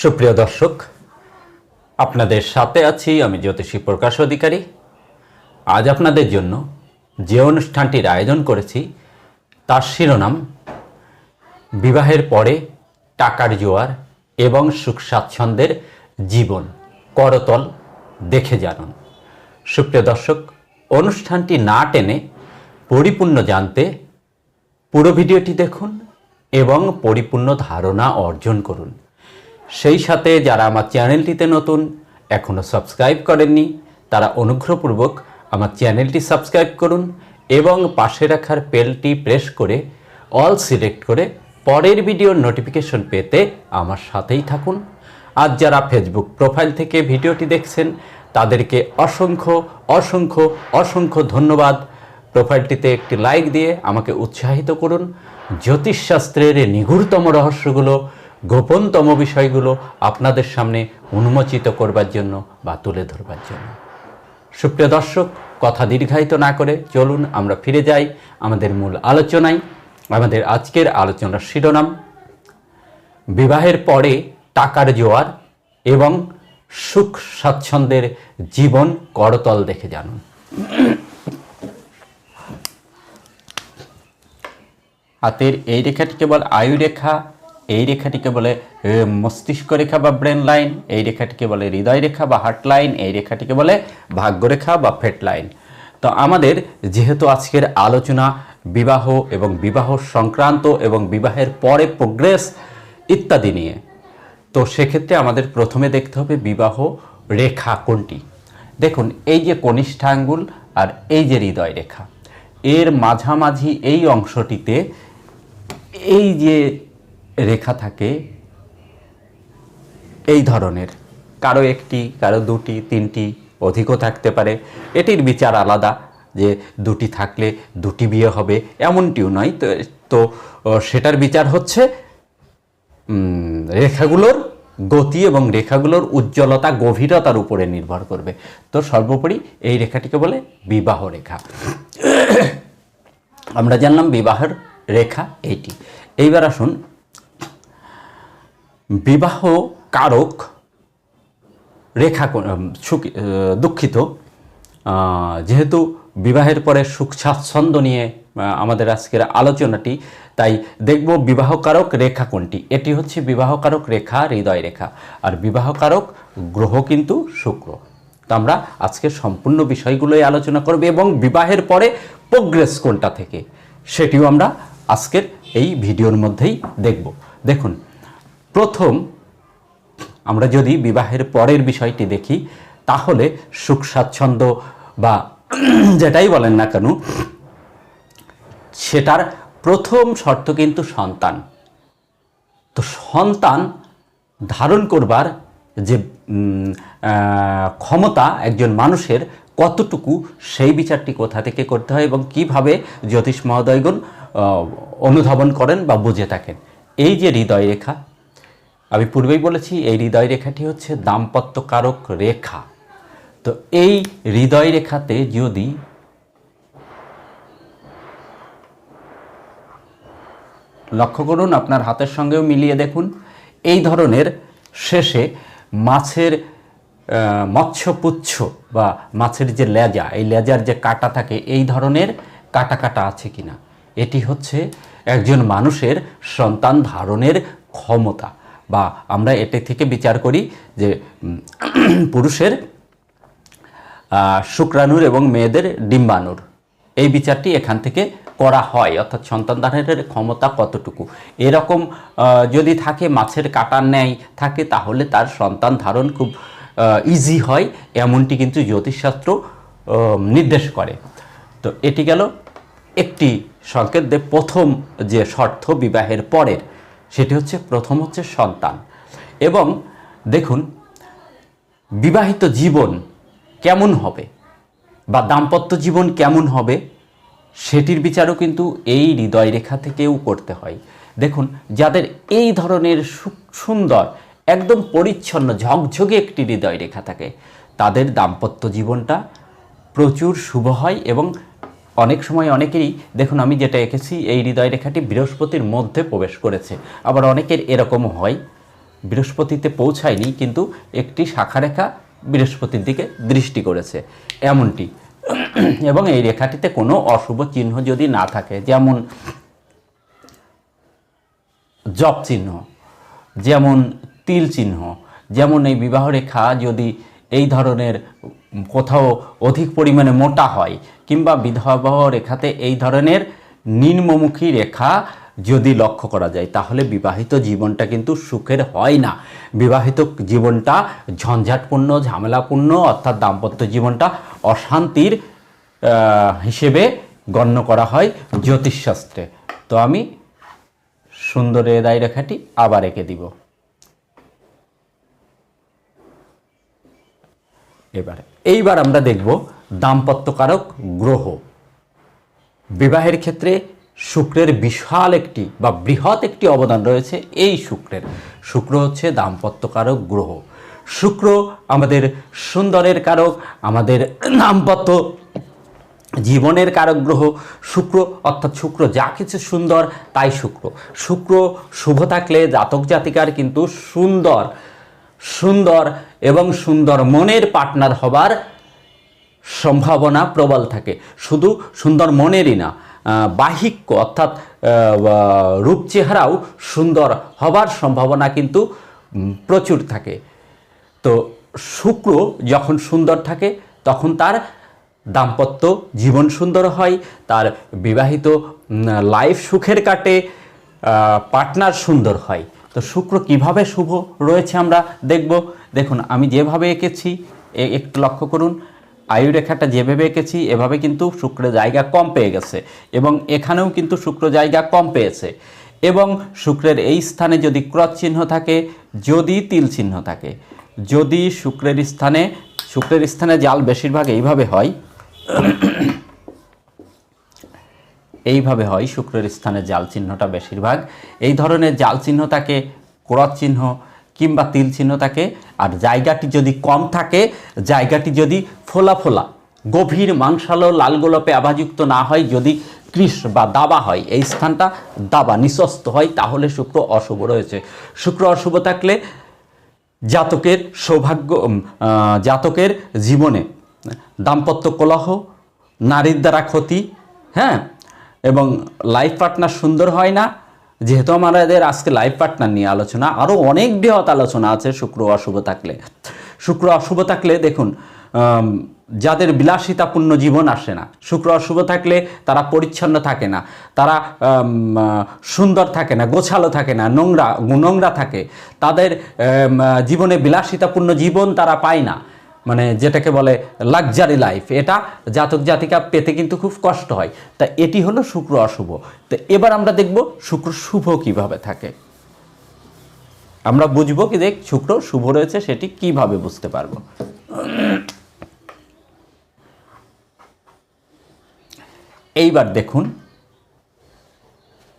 সুপ্রিয় দর্শক, আপনাদের সাথে আছি আমি জ্যোতিষী প্রকাশ অধিকারী। আজ আপনাদের জন্য যে অনুষ্ঠানটির আয়োজন করেছি, তার শিরোনাম, বিবাহের পরে টাকার জোয়ার এবং সুখ স্বাচ্ছন্দ্যের জীবন, করতল দেখে জানুন। সুপ্রিয় দর্শক, অনুষ্ঠানটি না টেনে পরিপূর্ণ জানতে পুরো ভিডিওটি দেখুন এবং পরিপূর্ণ ধারণা অর্জন করুন। সেই সাথে যারা আমার চ্যানেলটিতে নতুন এখনও সাবস্ক্রাইব করেননি, তারা অনুগ্রহপূর্বক আমার চ্যানেলটি সাবস্ক্রাইব করুন এবং পাশে রাখার পেলটি প্রেস করে অল সিলেক্ট করে পরের ভিডিওর নোটিফিকেশন পেতে আমার সাথেই থাকুন। আজ যারা ফেসবুক প্রোফাইল থেকে ভিডিওটি দেখছেন, তাদেরকে অসংখ্য অসংখ্য অসংখ্য ধন্যবাদ। প্রোফাইলটিতে একটি লাইক দিয়ে আমাকে উৎসাহিত করুন। জ্যোতিষশাস্ত্রের এই নিগূঢ়তম রহস্যগুলো গোপনতম বিষয়গুলো আপনাদের সামনে উন্মোচিত করবার জন্য বা তুলে ধরবার জন্য। সুপ্রিয় দর্শক, কথা দীর্ঘায়িত না করে চলুন আমরা ফিরে যাই আমাদের মূল আলোচনায়। আমাদের আজকের আলোচনার শিরোনাম, বিবাহের পরে টাকার জোয়ার এবং সুখ স্বাচ্ছন্দ্যের জীবন করতল দেখে জানুন। হাতের এই রেখাটিকে কেবল আয়ু রেখা এই রেখাটিকে বলে মস্তিষ্ক রেখা বা ব্রেন লাইন এই রেখাটিকে বলে, হৃদয় রেখা বা হার্ট লাইন এই রেখাটিকে বলে, ভাগ্য রেখা বা ফেট লাইন তো আমাদের যেহেতু আজকের আলোচনা বিবাহ এবং বিবাহ সংক্রান্ত এবং বিবাহের পরে প্রোগ্রেস ইত্যাদি নিয়ে, তো সেক্ষেত্রে আমাদের প্রথমে দেখতে হবে বিবাহ রেখা কোনটি। দেখুন, এই যে কনিষ্ঠ আঙ্গুল আর এই যে হৃদয় রেখা, এর মাঝামাঝি এই অংশটিতে এই যে রেখা থাকে এই ধরনের। কারও একটি, কারও দুটি, তিনটি অধিকও থাকতে পারে। এটির বিচার আলাদা যে দুটি থাকলে দুটি বিয়ে হবে, এমনটিও নয়। তো তো সেটার বিচার হচ্ছে রেখাগুলোর গতি এবং রেখাগুলোর উজ্জ্বলতা, গভীরতার উপরে নির্ভর করবে। তো সর্বোপরি এই রেখাটিকে বলে বিবাহ রেখা। আমরা জানলাম বিবাহের রেখা এইটি। এইবার আসুন বিবাহ কারক রেখা সুখী- দুঃখিত। যেহেতু বিবাহের পরে সুখ স্বাচ্ছন্দ্য নিয়ে আমাদের আজকের আলোচনাটি, তাই দেখব বিবাহকারক রেখা কোনটি। এটি হচ্ছে বিবাহকারক রেখা, হৃদয় রেখা। আর বিবাহকারক গ্রহ কিন্তু শুক্র। তো আমরা আজকে সম্পূর্ণ বিষয়গুলোই আলোচনা করব এবং বিবাহের পরে প্রোগ্রেস কোনটা থেকে, সেটিও আমরা আজকের এই ভিডিওর মধ্যেই দেখব। দেখুন প্রথম আমরা যদি বিবাহের পরের বিষয়টি দেখি, তাহলে সুখ, স্বাচ্ছন্দ্য বা যেটাই বলেন না কেন, সেটার প্রথম শর্ত কিন্তু সন্তান। তো সন্তান ধারণ করবার যে ক্ষমতা একজন মানুষের কতটুকু, সেই বিচারটি কোথা থেকে করতে হয় এবং কীভাবে জ্যোতিষ মহোদয়গণ অনুধাবন করেন বা বুঝে থাকেন। এই যে হৃদয় রেখা আমি পূর্বেই বলেছি, এই হৃদয় রেখাটি হচ্ছে দাম্পত্যকারক রেখা। তো এই হৃদয় রেখাতে যদি লক্ষ্য করুন, আপনার হাতের সঙ্গেও মিলিয়ে দেখুন, এই ধরনের শেষে মাছের মৎস্যপুচ্ছ বা মাছের যে লেজা, এই লেজার যে কাটা থাকে, এই ধরনের কাটা কাটা আছে কিনা? এটি হচ্ছে একজন মানুষের সন্তান ধারণের ক্ষমতা। বা আমরা এটি থেকে বিচার করি যে পুরুষের শুক্রাণুর এবং মেয়েদের ডিম্বাণুর। এই বিচারটি এখান থেকে করা হয়, অর্থাৎ সন্তান ধারণের ক্ষমতা কতটুকু? এরকম যদি থাকে, মাছের কাটার ন্যায় থাকে, তাহলে তার সন্তান ধারণ খুব ইজি হয়, এমনটি কিন্তু জ্যোতিষশাস্ত্র নির্দেশ করে। তো এটি গেল একটি সংকেত প্রথম যে শর্ত বিবাহের পরের সেটি হচ্ছে প্রথম হচ্ছে সন্তান। এবং দেখুন, বিবাহিত জীবন কেমন হবে বা দাম্পত্য জীবন কেমন হবে সেটির বিচারও কিন্তু এই হৃদয় রেখা থেকেও করতে হয়। দেখুন, যাদের এই ধরনের সুন্দর, একদম পরিচ্ছন্ন, ঝকঝকে একটি হৃদয় রেখা থাকে, তাদের দাম্পত্য জীবনটা প্রচুর শুভ হয় এবং অনেক সময় অনেকেরই, দেখুন আমি যেটা এঁকেছি, এই হৃদয় রেখাটি বৃহস্পতির মধ্যে প্রবেশ করেছে। আবার অনেকের এরকম হয়, বৃহস্পতিতে পৌঁছায়নি, কিন্তু একটি শাখারেখা বৃহস্পতির দিকে দৃষ্টি করেছে। এমনটি। এবং এই রেখাটিতে কোনো অশুভ চিহ্ন যদি না থাকে, যেমন জপ চিহ্ন, যেমন তিল চিহ্ন, যেমন এই বিবাহ রেখা যদি এই ধরনের কোথাও অধিক পরিমাণে মোটা হয়, কিংবা বিবাহ রেখাতে এই ধরনের নিম্নমুখী রেখা যদি লক্ষ্য করা যায়, তাহলে বিবাহিত জীবনটা কিন্তু সুখের হয় না। বিবাহিত জীবনটা ঝঞ্ঝাটপূর্ণ, ঝামেলাপূর্ণ, অর্থাৎ দাম্পত্য জীবনটা অশান্তির হিসেবে গণ্য করা হয় জ্যোতিষশাস্ত্রে। তো আমি সুন্দর এদাই রেখাটি আবার এঁকে দিব। এবারে। এইবার আমরা দেখব দাম্পত্যকারক গ্রহ। বিবাহের ক্ষেত্রে শুক্রের বিশাল একটি বা বৃহৎ একটি অবদান রয়েছে এই শুক্রের। শুক্র হচ্ছে দাম্পত্যকারক গ্রহ। শুক্র আমাদের সুন্দরের কারক, আমাদের দাম্পত্য জীবনের কারক গ্রহ। শুক্র অর্থাৎ শুক্র যা কিছু সুন্দর তাই শুক্র। শুক্র শুভ থাকলে জাতক জাতিকার কিন্তু সুন্দর সুন্দর এবং সুন্দর মনের পার্টনার হবার সম্ভাবনা প্রবল থাকে। শুধু সুন্দর মনেরই না বাহিক্য অর্থাৎ রূপ চেহারাও সুন্দর হবার সম্ভাবনা কিন্তু প্রচুর থাকে। তো শুক্র যখন সুন্দর থাকে, তখন তার দাম্পত্য জীবন সুন্দর হয়, তার বিবাহিত লাইফ সুখের কাটে পার্টনার সুন্দর হয়। তো শুক্র কীভাবে শুভ রয়েছে আমরা দেখব। দেখুন, আমি যেভাবে এঁকেছি একটু লক্ষ্য করুন আয়ু রেখাটা যেভাবে এঁকেছি, এভাবে কিন্তু শুক্র জায়গা কম পেয়ে গেছে এবং এখানেও কিন্তু শুক্র জায়গা কম পেয়েছে এবং শুক্রের এই স্থানে যদি ক্রস চিহ্ন থাকে, যদি তিল চিহ্ন থাকে, যদি শুক্রের স্থানে শুক্রের স্থানে জাল বেশিরভাগ এইভাবে হয় এইভাবে হয়, শুক্রের স্থানে জাল চিহ্নটা বেশিরভাগ। এই ধরনের জাল চিহ্ন থাকে ক্রস চিহ্ন কিংবা তিল চিহ্ন থাকে। আর জায়গাটি যদি কম থাকে, জায়গাটি যদি ফোলা ফোলা, গভীর মাংসালো লাল গোলাপে আভাযুক্ত না হয়, যদি কৃষ বা দাবা হয়, এই স্থানটা দাবা নিঃস্বস্ত হয়, তাহলে শুক্র অশুভ রয়েছে। শুক্র অশুভ থাকলে জাতকের সৌভাগ্য জাতকের জীবনে দাম্পত্য কলহ, নারীর দ্বারা ক্ষতি হ্যাঁ? এবং লাইফ পার্টনার সুন্দর হয় না, যেহেতু আমাদের আজকে লাইফ পার্টনার নিয়ে আলোচনা আরও অনেক বৃহৎ আলোচনা আছে শুক্র অশুভ থাকলে। শুক্র অশুভ থাকলে দেখুন যাদের বিলাসিতাপূর্ণ জীবন আসে না, শুক্র অশুভ থাকলে তারা পরিচ্ছন্ন থাকে না, তারা সুন্দর থাকে না, গোছালো থাকে না, নোংরা নোংরা থাকে, তাদের জীবনে বিলাসিতাপূর্ণ জীবন তারা পায় না। মানে যেটাকে বলে লাক্সারি লাইফ এটা জাতক জাতিকা পেতে কিন্তু খুব কষ্ট হয়। তা এটি হলো শুক্র অশুভ। তো এবার আমরা দেখব শুক্র শুভ কীভাবে থাকে। আমরা বুঝব কি দেখ, শুক্র শুভ রয়েছে, সেটি কীভাবে বুঝতে পারব। এইবার দেখুন,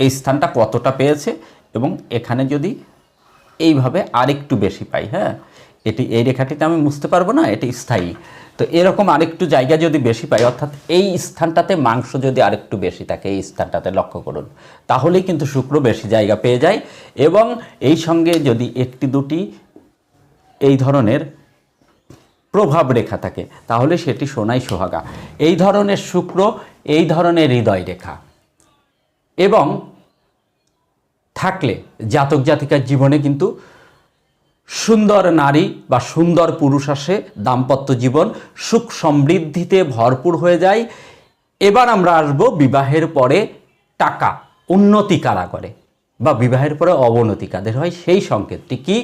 এই স্থানটা কতটা পেয়েছে এবং এখানে যদি এইভাবে আরেকটু বেশি পাই হ্যাঁ? এটি, এই রেখাটিতে আমি বুঝতে পারব না, এটি স্থায়ী। তো এরকম আরেকটু জায়গা যদি বেশি পাই, অর্থাৎ এই স্থানটাতে মাংস যদি আরেকটু বেশি থাকে, এই স্থানটাতে লক্ষ্য করুন, তাহলেই কিন্তু শুক্র বেশি জায়গা পেয়ে যায় এবং এই সঙ্গে যদি একটি দুটি এই ধরনের প্রভাব রেখা থাকে, তাহলে সেটি সোনাই সোহাগা। এই ধরনের শুক্র, এই ধরনের হৃদয় রেখা। এবং থাকলে জাতক জাতিকার জীবনে কিন্তু সুন্দর নারী বা সুন্দর পুরুষ আসে, দাম্পত্য জীবন সুখ সমৃদ্ধিতে ভরপুর হয়ে যায়। এবার আমরা আসব বিবাহের পরে টাকা, উন্নতি কারা করে? বা বিবাহের পরে অবনতি কাদের হয়? সেই সংকেতটি কি?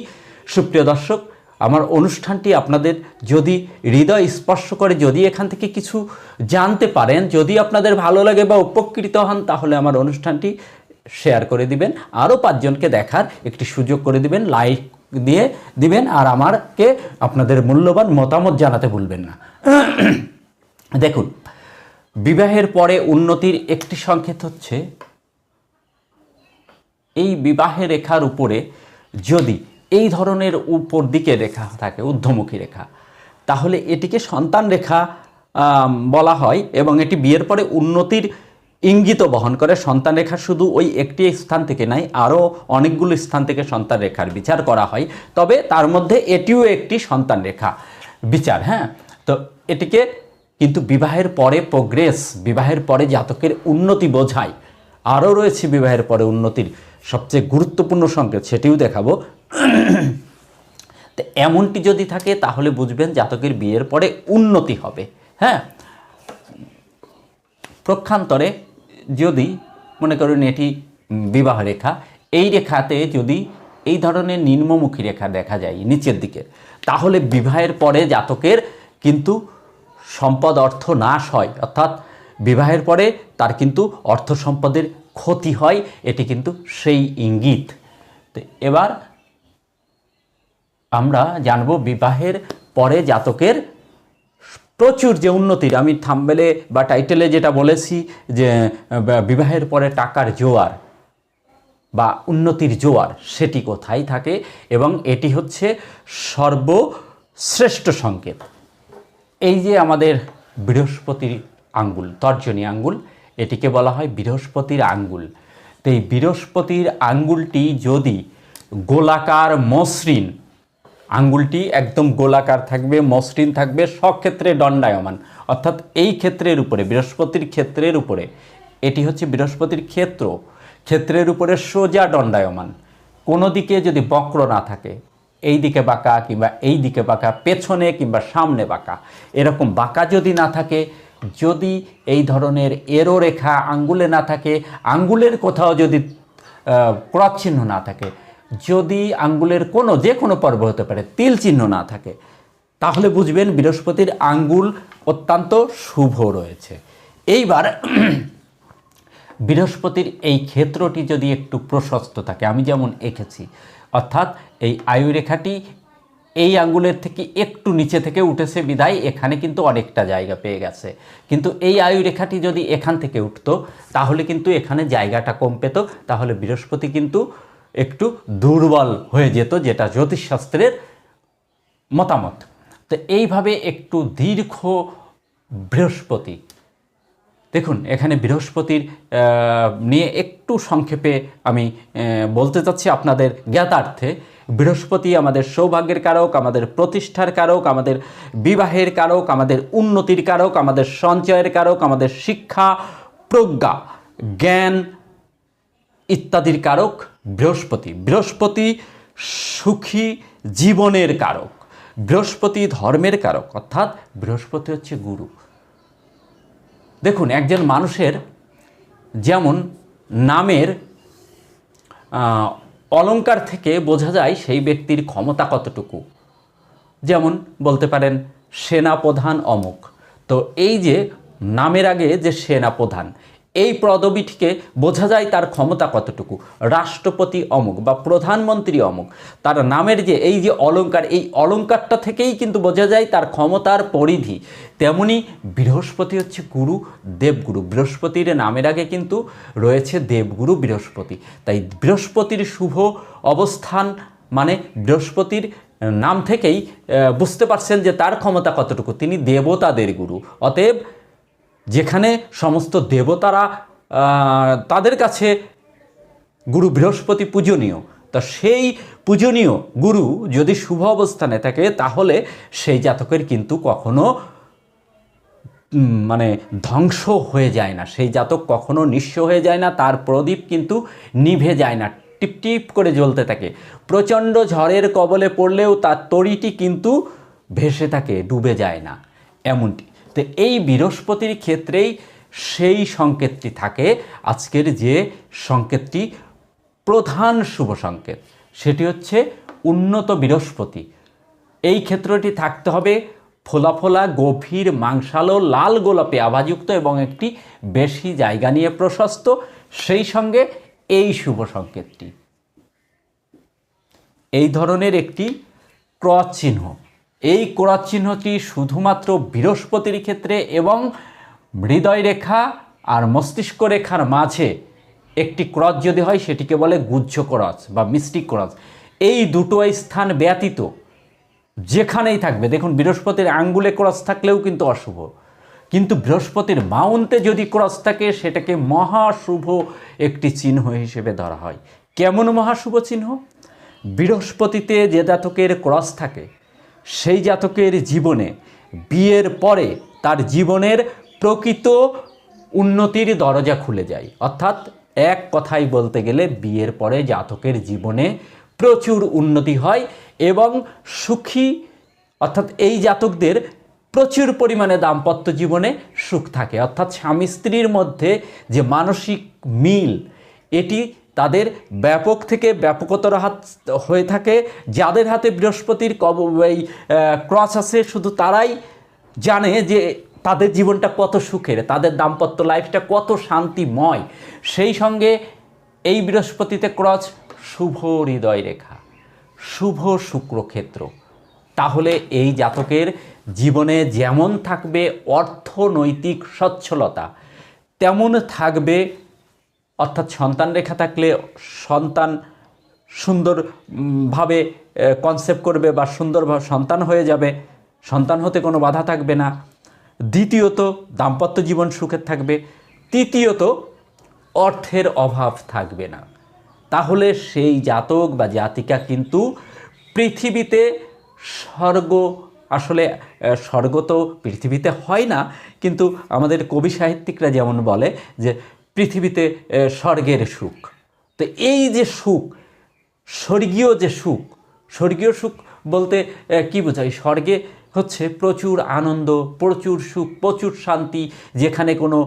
সুপ্রিয় দর্শক, আমার অনুষ্ঠানটি আপনাদের যদি হৃদয় স্পর্শ করে, যদি এখান থেকে কিছু জানতে পারেন, যদি আপনাদের ভালো লাগে বা উপকৃত হন, তাহলে আমার অনুষ্ঠানটি শেয়ার করে দিবেন। আরও পাঁচজনকে দেখার একটি সুযোগ করে দিবেন। লাইক দিয়ে দিবেন আর আমারকে আপনাদের মূল্যবান মতামত জানাতে ভুলবেন না। দেখুন, বিবাহের পরে উন্নতির একটি সংকেত হচ্ছে, এই বিবাহের রেখার উপরে যদি এই ধরনের উপর দিকে রেখা থাকে, ঊর্ধ্বমুখী রেখা, তাহলে এটিকে সন্তান রেখা বলা হয় এবং এটি বিয়ের পরে উন্নতির ইঙ্গিত বহন করে, সন্তান রেখা শুধু ওই একটি স্থান থেকে নাই, আরও অনেকগুলো স্থান থেকে সন্তান রেখার বিচার করা হয়। তবে তার মধ্যে এটিও একটি সন্তান রেখা বিচার হ্যাঁ? তো এটিকে কিন্তু বিবাহের পরে প্রোগ্রেস বিবাহের পরে জাতকের উন্নতি বোঝায়। আরও রয়েছে বিবাহের পরে উন্নতির সবচেয়ে গুরুত্বপূর্ণ সংকেত, সেটিও দেখাবো। তো এমনটি যদি থাকে, তাহলে বুঝবেন জাতকের বিয়ের পরে উন্নতি হবে হ্যাঁ? প্রক্ষান্তরে যদি মনে করুন এটি বিবাহ রেখা, এই রেখাতে যদি এই ধরনের নিম্নমুখী রেখা দেখা যায় নিচের দিকে, তাহলে বিবাহের পরে জাতকের কিন্তু সম্পদ অর্থ নাশ হয়। অর্থাৎ বিবাহের পরে তার কিন্তু অর্থ সম্পদের ক্ষতি হয়, এটি কিন্তু সেই ইঙ্গিত। এবার আমরা জানব বিবাহের পরে জাতকের প্রচুর যে উন্নতির, আমি থাম্বেলে বা টাইটেলে যেটা বলেছি যে বিবাহের পরে টাকার জোয়ার বা উন্নতির জোয়ার, সেটি কোথায় থাকে এবং এটি হচ্ছে সর্বশ্রেষ্ঠ সংকেত। এই যে আমাদের বৃহস্পতির আঙ্গুল, তর্জনী আঙ্গুল, এটিকে বলা হয় বৃহস্পতির আঙ্গুল। তো এই বৃহস্পতির আঙ্গুলটি যদি গোলাকার মসৃণ আঙ্গুলটি একদম গোলাকার থাকবে, মসৃণ থাকবে, সব ক্ষেত্রে দণ্ডায়মান। অর্থাৎ এই ক্ষেত্রের উপরে, বৃহস্পতির ক্ষেত্রের উপরে, এটি হচ্ছে বৃহস্পতির ক্ষেত্র। ক্ষেত্রের উপরে সোজা দণ্ডায়মান। কোনো দিকে যদি বক্র না থাকে, এই দিকে বাঁকা কিংবা এই দিকে বাঁকা, পেছনে কিংবা সামনে বাঁকা, এরকম বাঁকা যদি না থাকে, যদি এই ধরনের এরো রেখা আঙ্গুলে না থাকে, আঙ্গুলের কোথাও যদি ক্রস চিহ্ন না থাকে যদি আঙ্গুলের কোনো, যে কোনো পর্ব হতে পারে, তিল চিহ্ন না থাকে, তাহলে বুঝবেন বৃহস্পতির আঙ্গুল অত্যন্ত শুভ রয়েছে। এইবার বৃহস্পতির এই ক্ষেত্রটি যদি একটু প্রশস্ত থাকে, আমি যেমন এঁকেছি, অর্থাৎ এই আয়ুরেখাটি এই আঙ্গুলের থেকে একটু নিচে থেকে উঠেছে বিদায় এখানে কিন্তু অনেকটা জায়গা পেয়ে গেছে। কিন্তু এই আয়ুরেখাটি যদি এখান থেকে উঠতো, তাহলে কিন্তু এখানে জায়গাটা কম পেত, তাহলে বৃহস্পতি কিন্তু একটু দুর্বল হয়ে যেত, যেটা জ্যোতিষশাস্ত্রের মতামত। তো এইভাবে একটু দীর্ঘ বৃহস্পতি। দেখুন, এখানে বৃহস্পতির নিয়ে একটু সংক্ষেপে আমি বলতে চাচ্ছি আপনাদের জ্ঞাতার্থে। বৃহস্পতি আমাদের সৌভাগ্যের কারক, আমাদের প্রতিষ্ঠার কারক, আমাদের বিবাহের কারক, আমাদের উন্নতির কারক, আমাদের সঞ্চয়ের কারক, আমাদের শিক্ষা প্রজ্ঞা, জ্ঞান ইত্যাদির কারক বৃহস্পতি। বৃহস্পতি সুখী জীবনের কারক। বৃহস্পতি ধর্মের কারক, অর্থাৎ বৃহস্পতি হচ্ছে গুরু। দেখুন, একজন মানুষের যেমন নামের অলঙ্কার থেকে বোঝা যায় সেই ব্যক্তির ক্ষমতা কতটুকু। যেমন বলতে পারেন, সেনাপ্রধান অমুক। তো এই যে নামের আগে যে সেনাপ্রধান এই পদবিটিকে বোঝা যায় তার ক্ষমতা কতটুকু। রাষ্ট্রপতি অমুক বা প্রধানমন্ত্রী অমুক। তার নামের যে এই যে অলঙ্কার, এই অলঙ্কারটা থেকেই কিন্তু বোঝা যায় তার ক্ষমতার পরিধি। তেমনি বৃহস্পতি হচ্ছে গুরু, দেবগুরু। বৃহস্পতির নামের আগে কিন্তু রয়েছে দেবগুরু, বৃহস্পতি। তাই বৃহস্পতির শুভ অবস্থান মানে বৃহস্পতির নাম থেকেই বুঝতে পারছেন যে তার ক্ষমতা কতটুকু। তিনি দেবতাদের গুরু। অতএব যেখানে সমস্ত দেবতারা তাদের কাছে গুরু বৃহস্পতি পূজনীয়। তা সেই পূজনীয় গুরু যদি শুভ অবস্থানে থাকে, তাহলে সেই জাতকের কিন্তু কখনো মানে ধ্বংস হয়ে যায় না। সেই জাতক কখনো নিঃস্ব হয়ে যায় না, তার প্রদীপ কিন্তু নিভে যায় না, টিপ টিপ করে জ্বলতে থাকে। প্রচণ্ড ঝড়ের কবলে পড়লেও তার তরিটি কিন্তু ভেসে থাকে, ডুবে যায় না, এমনটি। তো এই বৃহস্পতির ক্ষেত্রেই সেই সংকেতটি থাকে। আজকের যে সংকেতটি প্রধান শুভ সংকেত, সেটি হচ্ছে উন্নত বৃহস্পতি। এই ক্ষেত্রটি থাকতে হবে ফোলা ফোলা গভীর, মাংসালো, লাল গোলাপে, আভাযুক্ত এবং একটি বেশি জায়গা নিয়ে প্রশস্ত। সেই সঙ্গে এই শুভ সংকেতটি। এই ধরনের একটি ক্রস চিহ্ন। এই ক্রস চিহ্নটি শুধুমাত্র বৃহস্পতির ক্ষেত্রে এবং হৃদয় রেখা আর মস্তিষ্ক রেখার মাঝে একটি ক্রস যদি হয়, সেটিকে বলে গুজ্জ ক্রস বা মিষ্টি ক্রস এই দুটো স্থান ব্যতীত যেখানেই থাকবে, দেখুন বৃহস্পতির আঙ্গুলে ক্রস থাকলেও কিন্তু অশুভ। কিন্তু বৃহস্পতির মাউন্টে যদি ক্রস থাকে, সেটাকে মহাশুভ একটি চিহ্ন হিসেবে ধরা হয়। কেমন মহাশুভ চিহ্ন? বৃহস্পতিতে যে জাতকের ক্রস থাকে সেই জাতকের জীবনে, বিয়ের পরে তার জীবনের প্রকৃত উন্নতির দরজা খুলে যায়। অর্থাৎ এক কথাই বলতে গেলে বিয়ের পরে জাতকের জীবনে প্রচুর উন্নতি হয় এবং সুখী, অর্থাৎ এই জাতকদের প্রচুর পরিমাণে দাম্পত্য জীবনে সুখ থাকে। অর্থাৎ স্বামী স্ত্রীর মধ্যে যে মানসিক মিল, এটি তাদের ব্যাপক থেকে ব্যাপকতর হাত হয়ে থাকে। যাদের হাতে বৃহস্পতির কব এই ক্রস আছে, শুধু তারাই জানে যে তাদের জীবনটা কত সুখের, তাদের দাম্পত্য লাইফটা কত শান্তিময়। সেই সঙ্গে এই বৃহস্পতিতে ক্রস শুভ হৃদয় রেখা শুভ শুক্রক্ষেত্র। তাহলে এই জাতকের জীবনে যেমন থাকবে অর্থনৈতিক সচ্ছলতা, তেমন থাকবে অর্থাৎ সন্তান রেখা থাকলে সন্তান সুন্দর উম, ভাবে কনসেপ্ট করবে বা সুন্দরভাবে সন্তান হয়ে যাবে সন্তান হতে কোনো বাধা থাকবে না। দ্বিতীয়ত দাম্পত্য জীবন সুখের থাকবে। তৃতীয়ত অর্থের অভাব থাকবে না। তাহলে সেই জাতক বা জাতিকা কিন্তু পৃথিবীতে স্বর্গ আসলে স্বর্গ তো পৃথিবীতে হয় না কিন্তু আমাদের কবি সাহিত্যিকরা যেমন বলে যে পৃথিবীতে স্বর্গের সুখ। তো এই যে সুখ, স্বর্গীয় যে সুখ, স্বর্গীয় সুখ বলতে কি বোঝায়? স্বর্গে হচ্ছে প্রচুর আনন্দ, প্রচুর সুখ, প্রচুর শান্তি, যেখানে কোনো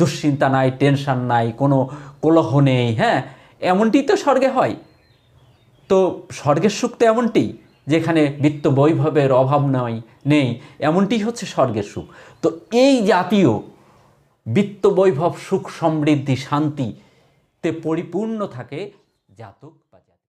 দুশ্চিন্তা নাই, টেনশন নাই, কোনো কলহ নেই হ্যাঁ? এমনটি তো স্বর্গে হয়। তো স্বর্গের সুখ তো এমনটি, যেখানে বিত্ত বৈভবের অভাব নয় নেই। এমনটি হচ্ছে স্বর্গের সুখ। তো এই জাতীয় বিত্ত বৈভব সুখ সমৃদ্ধি শান্তিতে পরিপূর্ণ থাকে জাতক